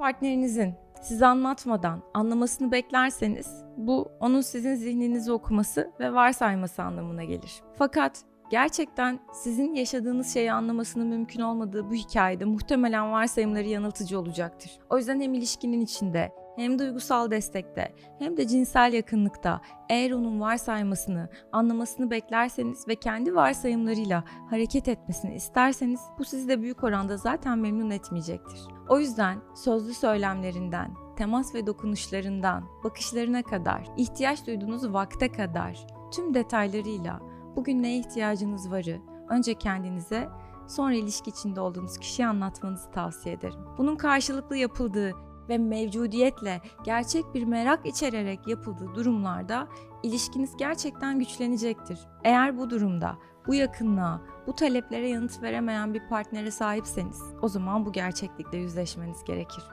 Partnerinizin size anlatmadan anlamasını beklerseniz bu onun sizin zihninizi okuması ve varsayması anlamına gelir. Fakat gerçekten sizin yaşadığınız şeyi anlamasının mümkün olmadığı bu hikayede muhtemelen varsayımları yanıltıcı olacaktır. O yüzden hem ilişkinin içinde hem duygusal destekte hem de cinsel yakınlıkta eğer onun varsaymasını, anlamasını beklerseniz ve kendi varsayımlarıyla hareket etmesini isterseniz bu sizi de büyük oranda zaten memnun etmeyecektir. O yüzden sözlü söylemlerinden, temas ve dokunuşlarından, bakışlarına kadar, ihtiyaç duyduğunuz vakte kadar tüm detaylarıyla bugün neye ihtiyacınız varı önce kendinize sonra ilişki içinde olduğunuz kişiye anlatmanızı tavsiye ederim. Bunun karşılıklı yapıldığı ve mevcudiyetle gerçek bir merak içererek yapıldığı durumlarda ilişkiniz gerçekten güçlenecektir. Eğer bu durumda bu yakınlığa, bu taleplere yanıt veremeyen bir partnere sahipseniz o zaman bu gerçeklikle yüzleşmeniz gerekir.